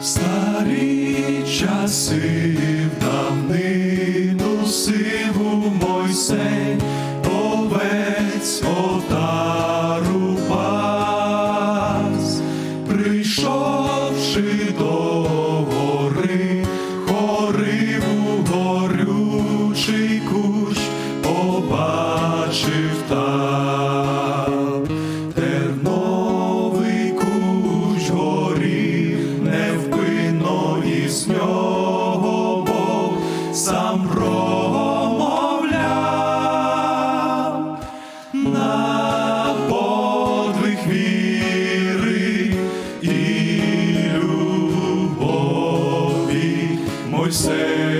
Старі часи промовляв на подвиг віри і любові. Мойсея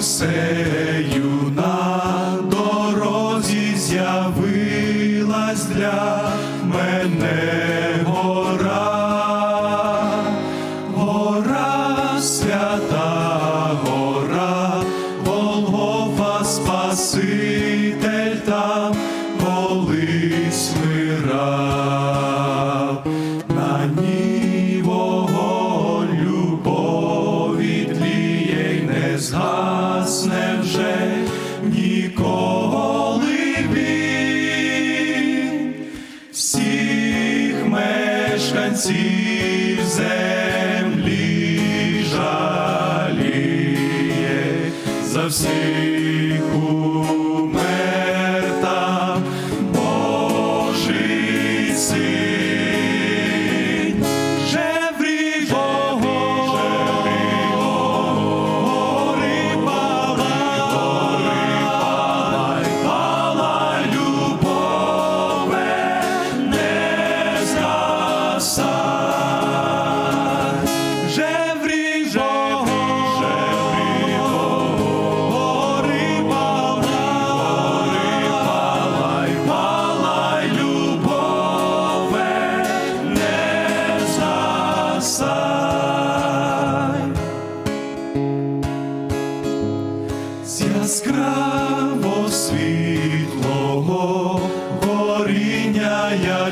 Мойсею на дорозі з'явилась для мене гора, гора свята гора, Голгофа Спаситель всіх мешканців землі жаліє за всіх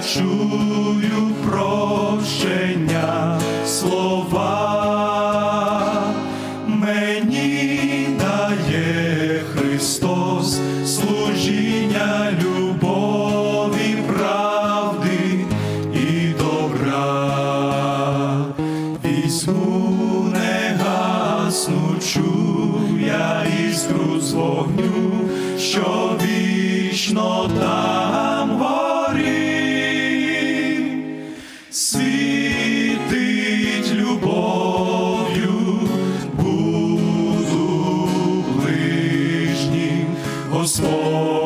чую прощення слова. Мені дає Христос служіння любові, правди і добра. Візьму негаснучу я іскру з вогню, що вічно там Господь